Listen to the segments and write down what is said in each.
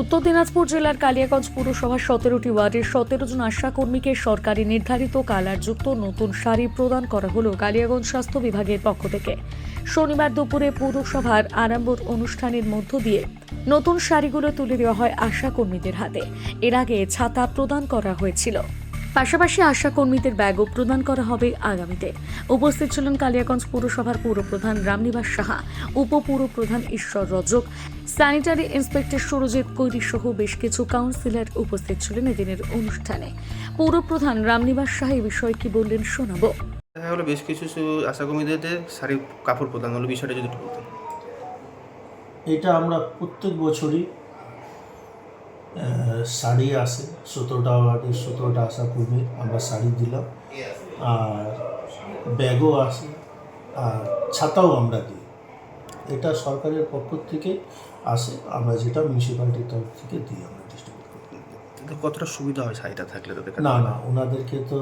উত্তর দিনাজপুর জেলার কালিয়াগঞ্জ পুরসভার সতেরোটি ওয়ার্ডের সতেরো জন আশাকর্মীকে সরকারি নির্ধারিত কালারযুক্ত নতুন শাড়ি প্রদান করা হল কালিয়াগঞ্জ স্বাস্থ্য বিভাগের পক্ষ থেকে। শনিবার দুপুরে পুরসভার আরম্ভর অনুষ্ঠানের মধ্য দিয়ে নতুন শাড়িগুলো তুলে দেওয়া হয় আশাকর্মীদের হাতে। এর আগে ছাতা প্রদান করা হয়েছিল। পাশাপাশি আশা কর্মীদের ব্যাগও প্রদান করা হবে আগামীতে। উপস্থিত ছিলেন কালিয়াগঞ্জ পুরসভার পৌরপ্রধান রামনিবাস সাহা উপপৌরপ্রধান ঈশ্বর রজক স্যানিটারি ইন্সপেক্টর সুরজিৎ কৈরি সহ বেশ কিছু কাউন্সিলর উপস্থিত ছিলেন এদিনের অনুষ্ঠানে। পৌরপ্রধান রামনিবাস সাহা এই বিষয়ে কি বললেন শোনাবো। দেখা গেলো বেশ কিছু সু- আশাকর্মীদের শাড়ি কাপড় প্রদান হলো বিষয়টা যদি একটু এটা আমরা প্রত্যেক বছরই শাড়ি আসে সতেরোটা ওয়ার্ডের সতেরোটা আশা কর্মী আমরা শাড়ি দিলাম। আর ব্যাগও আসে আর ছাতাও আমরা দিই। এটা সরকারের পক্ষ থেকে আসে আমরা যেটা মিউনিসিপ্যালিটির তরফ থেকে দিই আমরা ডিস্ট্রিবিউট করি। কতটা সুবিধা হয় শাড়িটা থাকলে তাদের না না ওনাদেরকে তো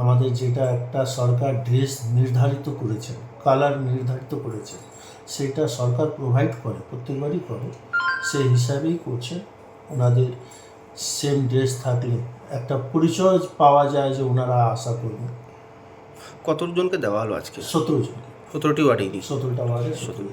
আমাদের যেটা একটা সরকার ড্রেস নির্ধারিত করেছেন কালার নির্ধারিত করেছেন সেটা সরকার প্রোভাইড করে প্রত্যেকবারই করে সেই হিসাবেই করছে। ওনাদের সেম ড্রেস থাকলে একটা পরিচয় পাওয়া যায় যে ওনারা আশা করবেন। কতজনকে দেওয়া হলো আজকে? সতেরো জন সতেরোটি ওয়ার্ডে সতেরোটা ওয়ার্ডে সতেরো